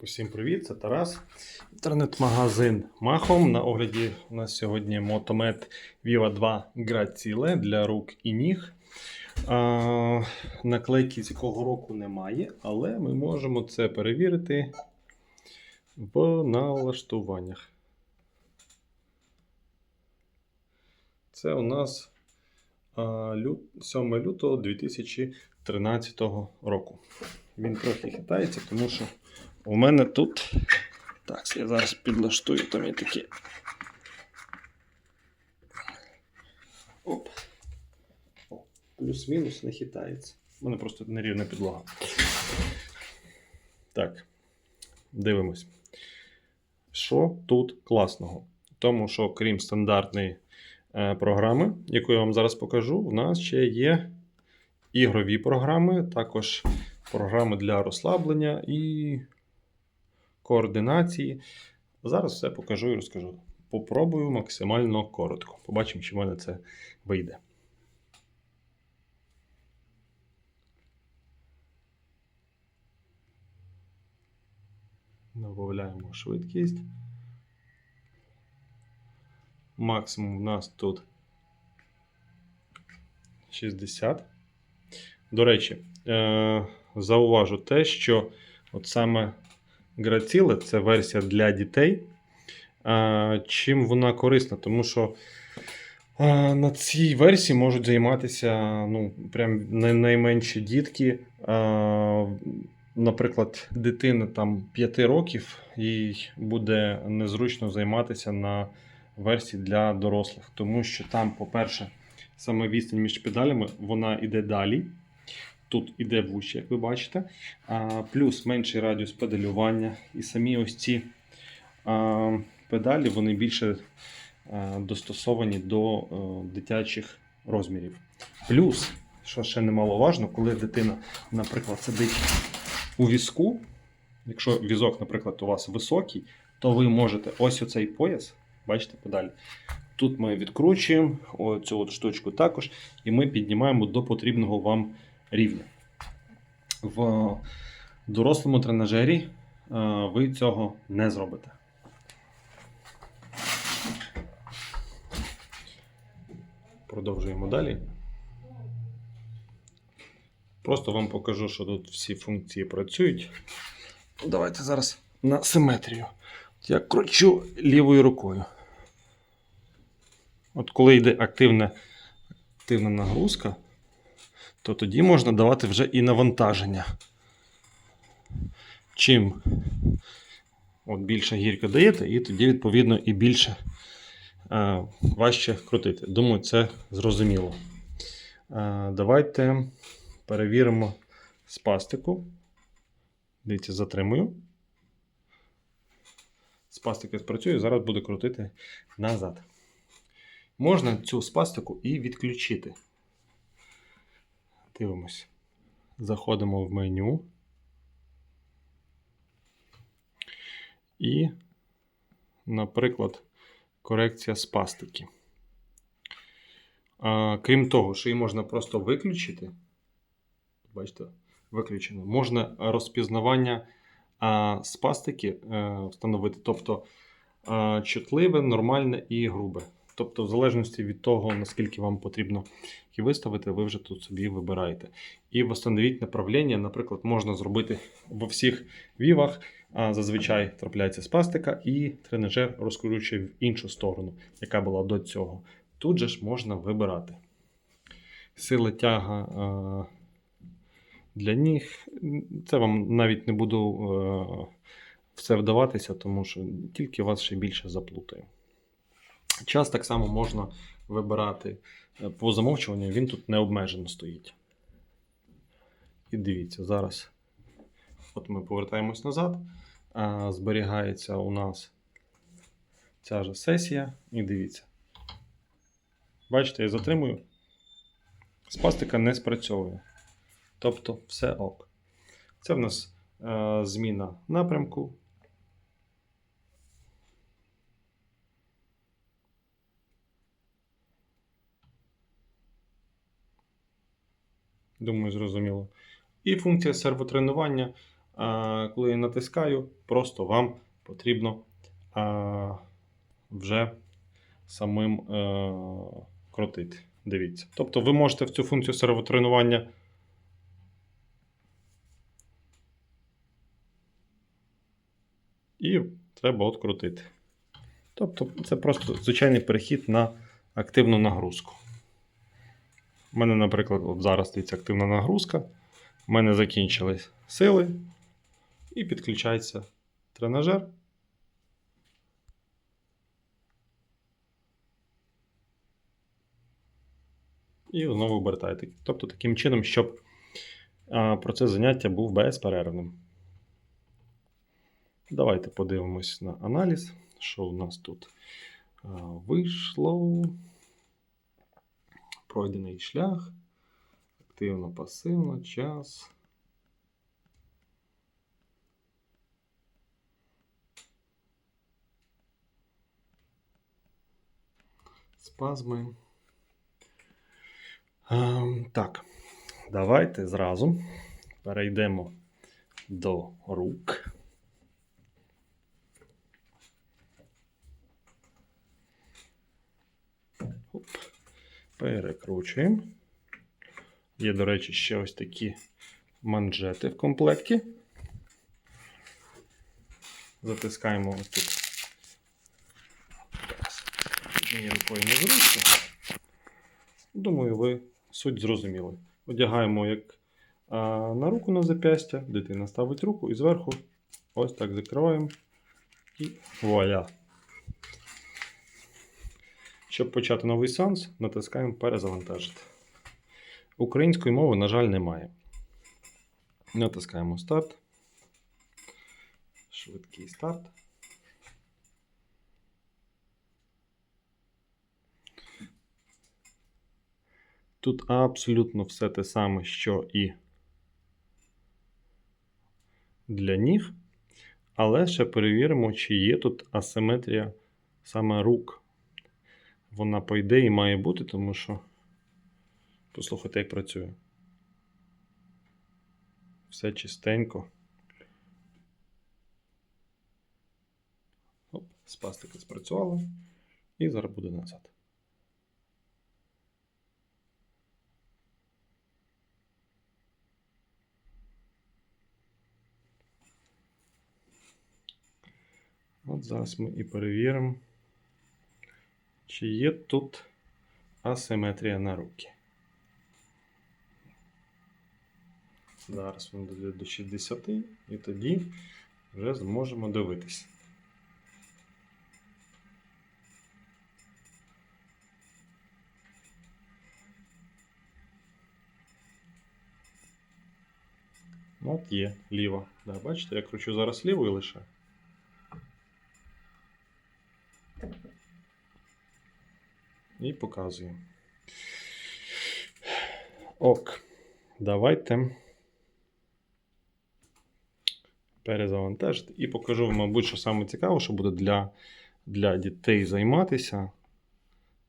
Усім привіт, це Тарас. Інтернет-магазин Махом. На огляді у нас сьогодні мотомет Viva 2 Граціле для рук і ніг. А, наклейки з якого року немає, але ми можемо це перевірити в налаштуваннях. Це у нас а, лю- 7 лютого 2013 року. Він трохи хитається, тому що у мене тут. Так, я зараз підлаштую, там є такі. Оп. Плюс-мінус не хитається. У мене просто нерівна підлога. Так. Дивимось. Що тут класного? Тому що, крім стандартної е, програми, яку я вам зараз покажу, у нас ще є ігрові програми, також програми для розслаблення і координації. Зараз все покажу і розкажу. Попробую максимально коротко. Побачимо, чи в мене це вийде. Добавляємо швидкість. Максимум у нас тут 60. До речі, е- зауважу те, що от саме Граціле це версія для дітей. Чим вона корисна? Тому що на цій версії можуть займатися ну, прям най- найменші дітки. Наприклад, дитина там 5 років, їй буде незручно займатися на версії для дорослих, тому що там, по-перше, саме відстань між педалями вона йде далі. Тут іде вище, як ви бачите. Плюс менший радіус педалювання. І самі ось ці педалі вони більше достосовані до а, дитячих розмірів. Плюс, що ще немаловажно, коли дитина, наприклад, сидить у візку, якщо візок, наприклад, у вас високий, то ви можете ось оцей пояс, бачите педалі. Тут ми відкручуємо оцю от штучку також, і ми піднімаємо до потрібного вам рівня. В дорослому тренажері е, ви цього не зробите. Продовжуємо далі. Просто вам покажу, що тут всі функції працюють. Давайте зараз на симетрію. Я кручу лівою рукою. От коли йде активна, активна нагрузка, то тоді можна давати вже і навантаження. Чим от більше гірка даєте, і тоді, відповідно, і більше е, важче крутити. Думаю, це зрозуміло. Е, давайте перевіримо спастику. Дивіться, затримую. Спастика спрацює, зараз буду крутити назад. Можна цю спастику і відключити. Дивимось. Заходимо в меню. І, наприклад, корекція спастики. А, крім того, що її можна просто виключити. Бачите, виключено. Можна розпізнавання а, спастики а, встановити. Тобто а, чутливе, нормальне і грубе. Тобто, в залежності від того, наскільки вам потрібно і виставити, ви вже тут собі вибираєте. І встановіть направлення, наприклад, можна зробити во всіх вівах. А зазвичай трапляється спастика, і тренажер розкручує в іншу сторону, яка була до цього. Тут же ж можна вибирати. Сила тяга для ніг. Це вам навіть не буду в це вдаватися, тому що тільки вас ще більше заплутає. Час так само можна вибирати е, по замовчуванню, він тут не обмежено стоїть. І дивіться, зараз от ми повертаємось назад. Зберігається у нас ця ж сесія. І дивіться. Бачите, я затримую. Спастика не спрацьовує. Тобто все ок. Це в нас е, зміна напрямку. Думаю, зрозуміло. І функція сервотренування коли я натискаю, просто вам потрібно вже самим е, крутити. Дивіться. Тобто ви можете в цю функцію сервотренування і треба от крутити. Тобто, це просто звичайний перехід на активну нагрузку. У мене, наприклад, от зараз стоїть активна нагрузка. У мене закінчились сили. І підключається тренажер. І знову обертаєте. Тобто таким чином, щоб процес заняття був безперервним. Давайте подивимось на аналіз, що у нас тут вийшло. Пройдений шлях. Активно, пасивно, час. Спазми. Ем, так, давайте зразу перейдемо до рук. Оп. Перекручуємо. Є, до речі, ще ось такі манжети в комплекті. Затискаємо ось тут. Однією рукою незручно. Думаю, ви суть зрозуміли. Одягаємо як на руку на зап'ястя, дитина ставить руку і зверху ось так закриваємо. І вуаля. Щоб почати новий сеанс, натискаємо перезавантажити. Української мови, на жаль, немає. Натискаємо старт. Швидкий старт. Тут абсолютно все те саме, що і для ніг. Але ще перевіримо, чи є тут асиметрія саме рук. Вона, по ідеї, має бути, тому що. Послухайте, як працює. Все чистенько. Оп, спастика спрацювала. І зараз буде назад. От зараз ми і перевіримо, чи є тут асиметрія на руки. Зараз він дойде до 60 і тоді вже зможемо дивитись. Ну, От є ліва. Да, бачите, я кручу зараз лівою лише. Показую. Ок. Давайте перезавантажити. І покажу вам, мабуть, що саме цікаво, що буде для, для дітей займатися.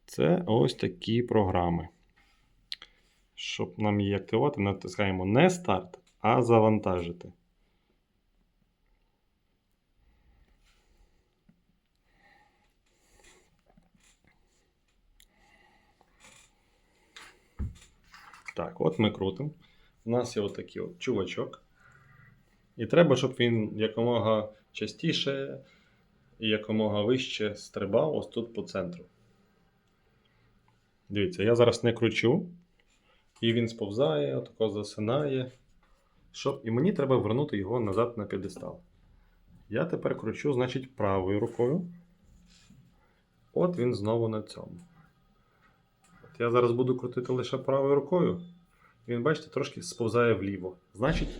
Це ось такі програми. Щоб нам її активувати, натискаємо не старт, а завантажити. Так, от ми крутимо. У нас є отакий от чувачок. І треба, щоб він якомога частіше і якомога вище стрибав ось тут по центру. Дивіться, я зараз не кручу, і він сповзає, отако засинає. Щоб... І мені треба вернути його назад на п'єдестал. Я тепер кручу, значить, правою рукою. От він знову на цьому. От я зараз буду крутити лише правою рукою. Він, бачите, трошки сповзає вліво. Значить,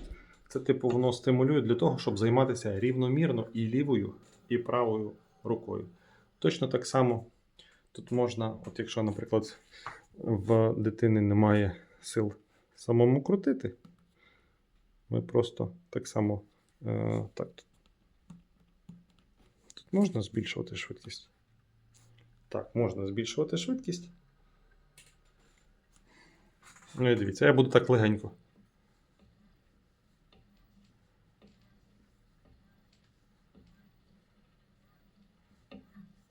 це типу воно стимулює для того, щоб займатися рівномірно і лівою, і правою рукою. Точно так само тут можна, от якщо, наприклад, в дитини немає сил самому крутити, ми просто так само е, так. Тут можна збільшувати швидкість. Так, можна збільшувати швидкість. Ну і дивіться, я буду так легенько.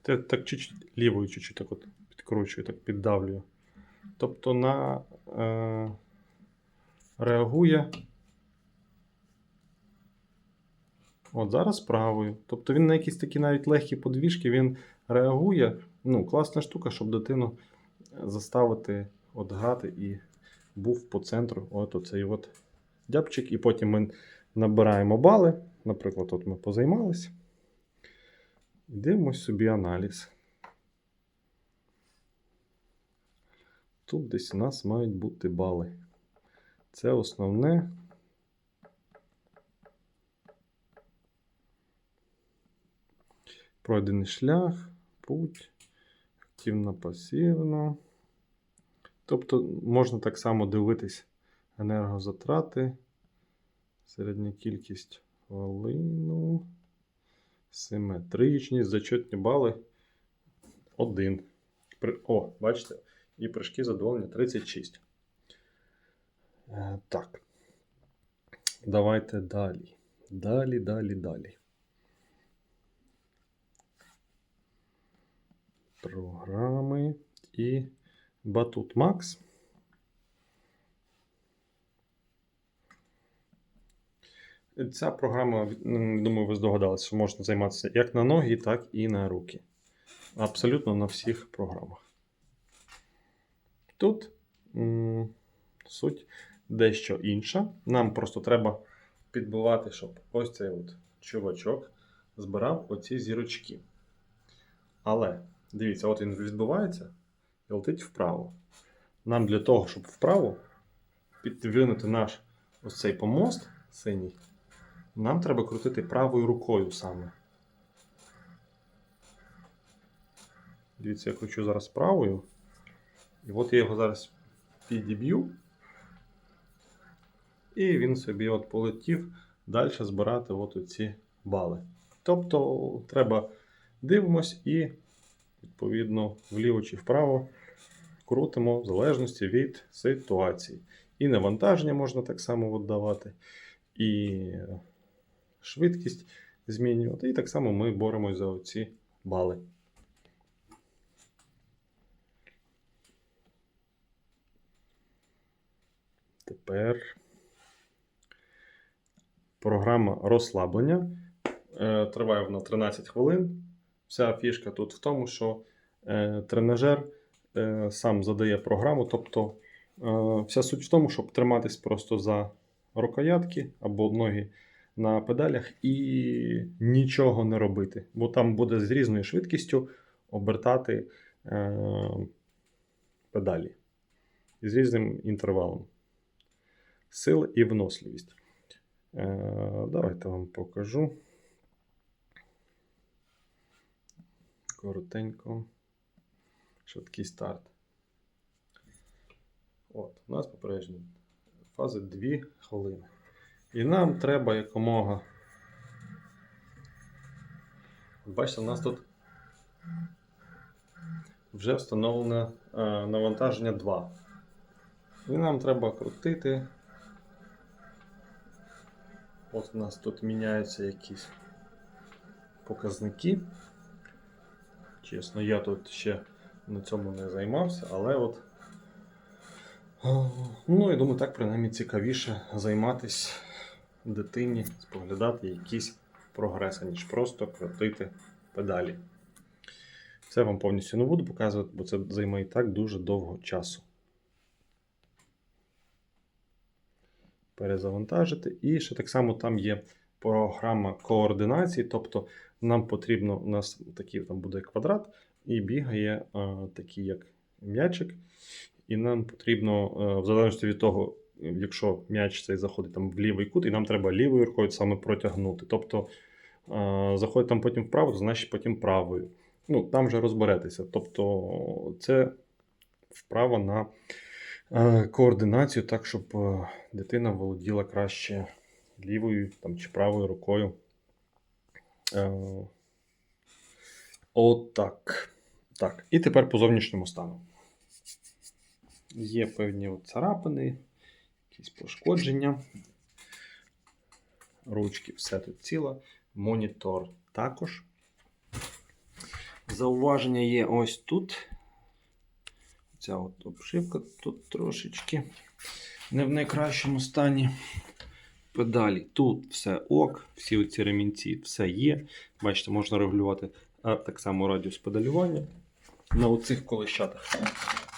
Я так чуть -чуть, лівою чуть-чуть так от підкручую, так піддавлюю. Тобто на е, реагує. От зараз правою. Тобто він на якісь такі навіть легкі подвіжки він реагує. Ну, класна штука, щоб дитину заставити от грати і був по центру от оцей от дябчик. І потім ми набираємо бали. Наприклад, от ми позаймалися. Дивимось собі аналіз. Тут десь у нас мають бути бали. Це основне. Пройдений шлях, путь, активно пасивно. Тобто можна так само дивитись енергозатрати, середня кількість хвилину, симетричність, зачетні бали 1. О, бачите, і прыжки задоволення 36. Е, Так. Давайте далі. Далі, далі, далі. Програми і Батут Макс. Ця програма, думаю, ви здогадалися, що можна займатися як на ноги, так і на руки. Абсолютно на всіх програмах. Тут м, суть дещо інша. Нам просто треба підбивати, щоб ось цей от чувачок збирав оці зірочки. Але дивіться, от він відбувається і летить вправо. Нам для того, щоб вправо підвинути наш ось цей помост синій, нам треба крутити правою рукою саме. Дивіться, я кручу зараз правою. І от я його зараз підіб'ю. І він собі от полетів далі збирати от оці бали. Тобто треба дивимось і, відповідно, вліво чи вправо крутимо в залежності від ситуації. І навантаження можна так само от давати, і швидкість змінювати. І так само ми боремось за оці бали. Тепер програма розслаблення. Е, Триває вона 13 хвилин. Вся фішка тут в тому, що е, тренажер е, сам задає програму. Тобто е, вся суть в тому, щоб триматись просто за рукоятки або ноги на педалях і нічого не робити. Бо там буде з різною швидкістю обертати е, педалі з різним інтервалом. Сила і виносливість. Е, давайте вам покажу. Коротенько. Швидкий старт. От, у нас попередні фази 2 хвилини. І нам треба якомога. Бачите, у нас тут вже встановлене е, навантаження 2. І нам треба крутити. От у нас тут міняються якісь показники. Чесно, я тут ще на цьому не займався, але от. Ну, я думаю, так принаймні цікавіше займатися дитині, споглядати якісь прогреси, ніж просто крутити педалі. Це вам повністю не буду показувати, бо це займає і так дуже довго часу. перезавантажити. І ще так само там є програма координації, тобто нам потрібно, у нас такий там буде квадрат, і бігає а, такий як м'ячик. І нам потрібно, а, в залежності від того, якщо м'яч цей заходить там в лівий кут, і нам треба лівою рукою саме протягнути. Тобто а, заходить там потім вправо, то значить потім правою. Ну, Там вже розберетеся. Тобто це вправа на е, координацію так, щоб е, дитина володіла краще лівою там, чи правою рукою. Е, Отак. Так. І тепер по зовнішньому стану. Є певні царапини, якісь пошкодження. Ручки, все тут ціло. Монітор також. Зауваження є ось тут. Ця от обшивка тут трошечки не в найкращому стані. Педалі тут все ок, всі ці ремінці все є. Бачите, можна регулювати а, так само радіус педалювання. На оцих колещатах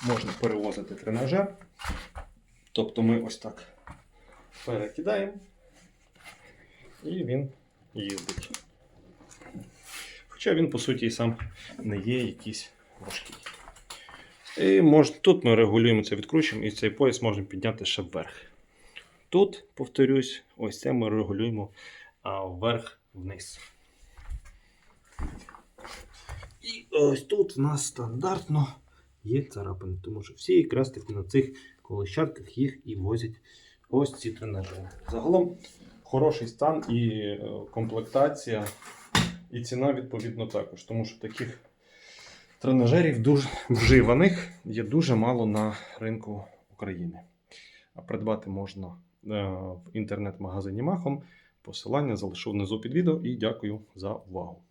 можна перевозити тренажер. Тобто ми ось так перекидаємо і він їздить. Хоча він, по суті, і сам не є якийсь важкий. І мож, тут ми регулюємо це, відкручуємо, і цей пояс можна підняти ще вверх. Тут, повторюсь, ось це ми регулюємо вверх-вниз. І ось тут в нас стандартно є царапини, тому що всі якраз таки на цих колещатках їх і возять ось ці тренажери. Загалом хороший стан і е, комплектація, і ціна відповідно також, тому що таких тренажерів дуже вживаних є дуже мало на ринку України. А придбати можна в інтернет-магазині Махом. Посилання залишу внизу під відео і дякую за увагу.